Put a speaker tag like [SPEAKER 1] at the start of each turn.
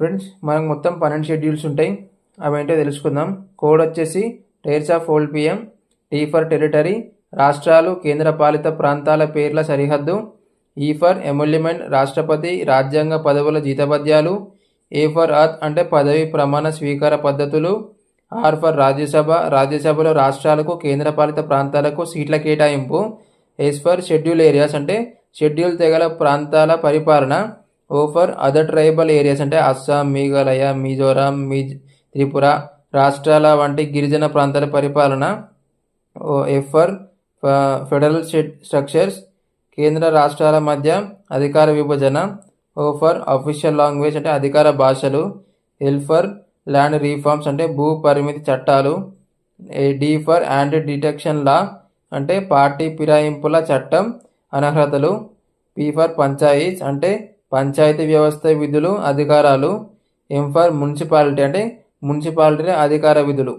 [SPEAKER 1] Friends మనకు మొత్తం పన్నెండు షెడ్యూల్స్ ఉంటాయి. అవి ఏంటో తెలుసుకుందాం. కోడ్ వచ్చేసి tires of old PM T for territory రాష్ట్రాలు కేంద్రపాలిత ప్రాంతాల పేర్ల సరిహద్దు ఈ ఫర్ ఎమొల్యుమెంట్ రాష్ట్రపతి రాజ్యాంగ పదవుల జీతపద్యాలు ఏ ఫర్ అత్ అంటే పదవి ప్రమాణ స్వీకార పద్ధతులు ఆర్ ఫర్ రాజ్యసభ రాజ్యసభలో రాష్ట్రాలకు కేంద్రపాలిత ప్రాంతాలకు సీట్ల కేటాయింపు ఎస్ ఫర్ షెడ్యూల్ ఏరియాస్ అంటే షెడ్యూల్ తెగల ప్రాంతాల పరిపాలన ఓఫర్ అదర్ ట్రైబల్ ఏరియాస్ అంటే అస్సాం మేఘాలయ మిజోరాం మిజ్ త్రిపుర రాష్ట్రాల వంటి గిరిజన ప్రాంతాల పరిపాలన. ఓ ఫెడరల్ స్ట్రక్చర్స్ కేంద్ర రాష్ట్రాల మధ్య అధికార విభజన. ఓఫర్ అఫీషియల్ లాంగ్వేజ్ అంటే అధికార భాషలు. ఎల్ ఫర్ ల్యాండ్ రీఫార్మ్స్ అంటే భూ పరిమితి చట్టాలు. D for anti defection law అంటే పార్టీ ఫిరాయింపుల చట్టం అనర్హతలు. పి ఫర్ పంచాయత్ అంటే పంచాయతీ వ్యవస్థ విధులు అధికారాలు ఎంఫర్ మున్సిపాలిటీ అంటే మున్సిపాలిటీ అధికార విధులు.